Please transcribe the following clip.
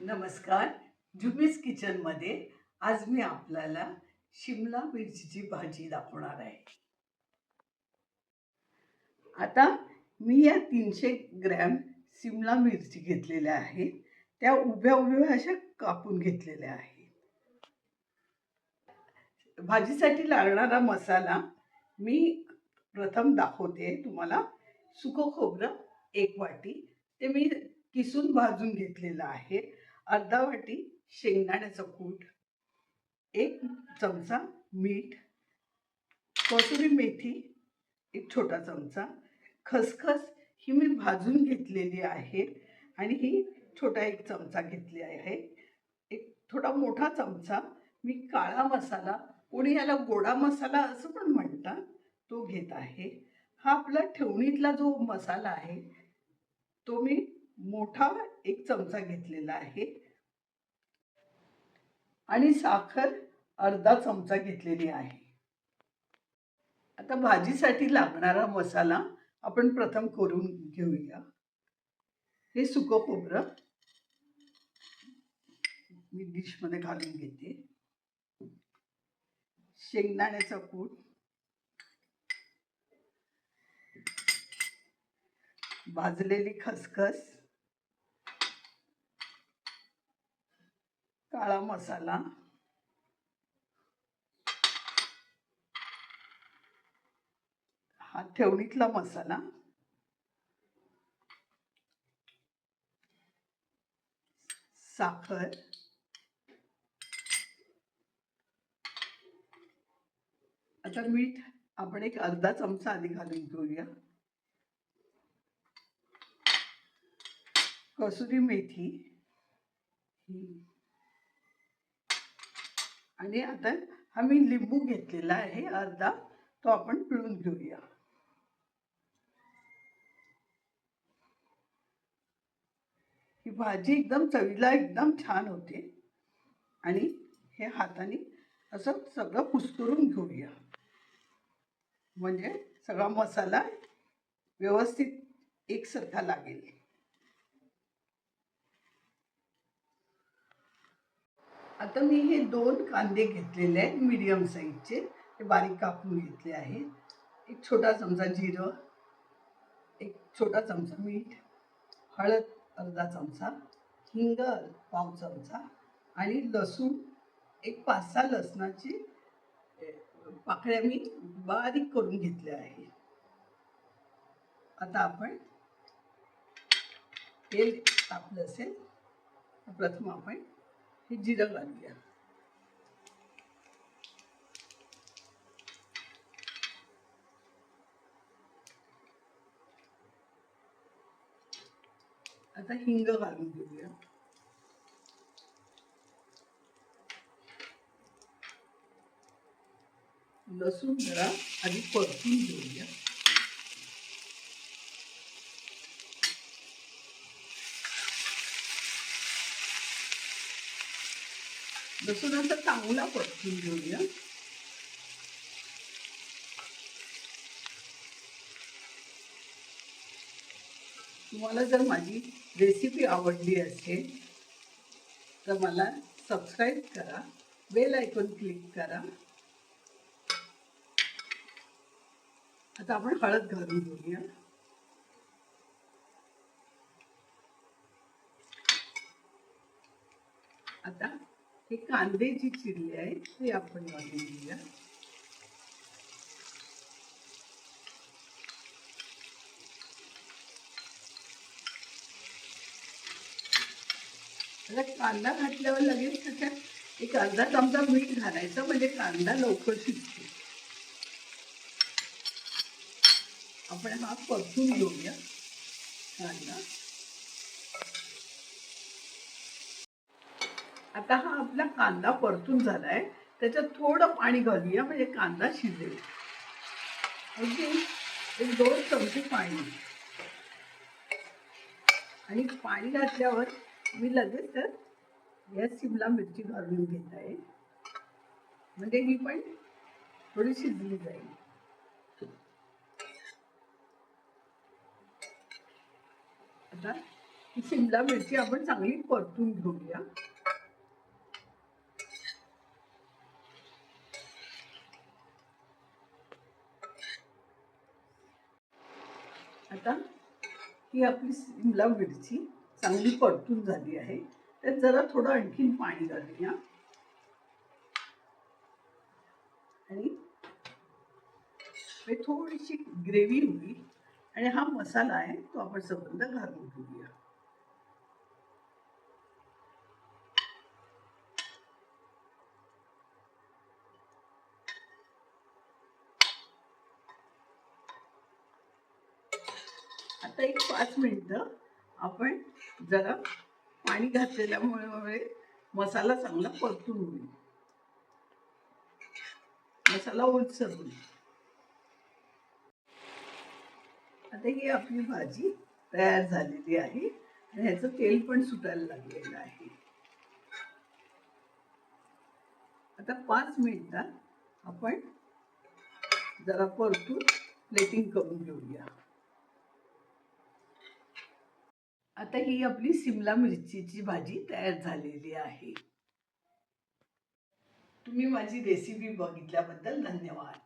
नमस्कार. जुमीज किचनमध्ये आज मी आपल्याला शिमला मिरचीची भाजी दाखवणार आहे. आता मी या तीनशे ग्रॅम शिमला मिरची घेतलेल्या आहेत. त्या उभ्या उभ्या अशा कापून घेतलेल्या आहेत. भाजीसाठी लागणारा मसाला मी प्रथम दाखवते. तुम्हाला सुकं खोबरं एक वाटी. ते मी किसून भाजून घेतलेलं आहे. अर्धा वाटी शेंगदाण्याचं कूट एक चमचा मीठ कसुरी मेथी एक छोटा चमचा खसखस ही मी भाजून घेतलेली आहे आणि ही छोटा एक चमचा घेतली आहे. एक थोडा मोठा चमचा मी काळा मसाला कोणी याला गोडा मसाला असं पण म्हणतात तो घेत आहे. हा आपला ठेवणीतला जो मसाला आहे तो मी मोठा एक चमचा घेतलेला आहे. आणि साखर अर्धा चमचा घेतलेली आहे. आता भाजीसाठी लागणारा मसाला आपण प्रथम करून घेऊया. हे सुकं खोबरं मी डिशमध्ये घालून घेते. शेंगदाण्याचा कूट. भाजलेली खसखस. काळा मसाला. हा ठेवणीतला मसाला. साखर. आता मीठ आपण एक अर्धा चमचा आधी घालून घेऊया. कसुरी मेथी. ही आणि आता हा मी लिंबू घेतलेला आहे अर्धा. तो आपण पिळून घेऊया. ही भाजी एकदम चवीला एकदम छान होते. आणि हे हाताने असं सगळं कुस्करून घेऊया. म्हणजे सगळा मसाला व्यवस्थित एकसारखा लागेल. आता मी हे दोन कांदे घेतलेले आहेत मीडियम साईजचे ते बारीक कापून घेतले आहेत एक छोटा चमचा जिरं एक छोटा चमचा मीठ हळद अर्धा चमचा हिंग पाव चमचा आणि लसूण. एक पाच सहा लसणाची पाकळ्या मी बारीक करून घेतल्या आहे. आता आपण तेल तापलं असेल प्रथम आपण हे जिरं घालूया आता हिंग घालून घेऊया. लसूण जरा आधी परतून घेऊया. लसूण आता चांगला परतून घेऊया. तुम्हाला जर माझी रेसिपी आवडली असेल तर मला सबस्क्राईब करा बेल आयकॉन क्लिक करा. आता आपण हळद घालून घेऊया. आता हे कांदे जी चिरले आहे ते आपण घालून घेऊया. आता कांदा घातल्यावर लगेच त्याच्यात एक अर्धा चमचा मीठ घालायचं म्हणजे कांदा लवकर शिजतो. आपण हा परतून घेऊया कांदा. आता हा आपला कांदा परतून झालाय. त्याच्यात थोडं पाणी घालूया म्हणजे कांदा शिजेल. अगदी एक दोन चमचे पाणी. आणि पाणी घातल्यावर मी लगेच तर या शिमला मिरची घालून घेत आहे. म्हणजे ही पण थोडी शिजली जाईल. आता ही शिमला मिरची आपण चांगली परतून घेऊया. आता ही आपली शिमला मिरची चांगली परतून झाली आहे. त्यात जरा थोडं आणखीन पाणी घालूया. आणि थोडीशी ग्रेव्ही होईल. आणि हा मसाला आहे तो आपण सबंध घालून घेऊया. आता एक पाच मिनिट आपण जरा पाणी घातलेल्यामुळे मसाला चांगला परतून होईल मसाला ओलसर होईल आता ही आपली भाजी तयार झालेली आहे आणि ह्याचं तेल पण सुटायला लागलेलं आहे. आता पाच मिनिटात आपण जरा परतून प्लेटिंग करून घेऊया. आता ही आपली सिमला मिरचीची भाजी तयार झालेली आहे. तुम्ही माझी रेसिपी बघितल्याबद्दल धन्यवाद.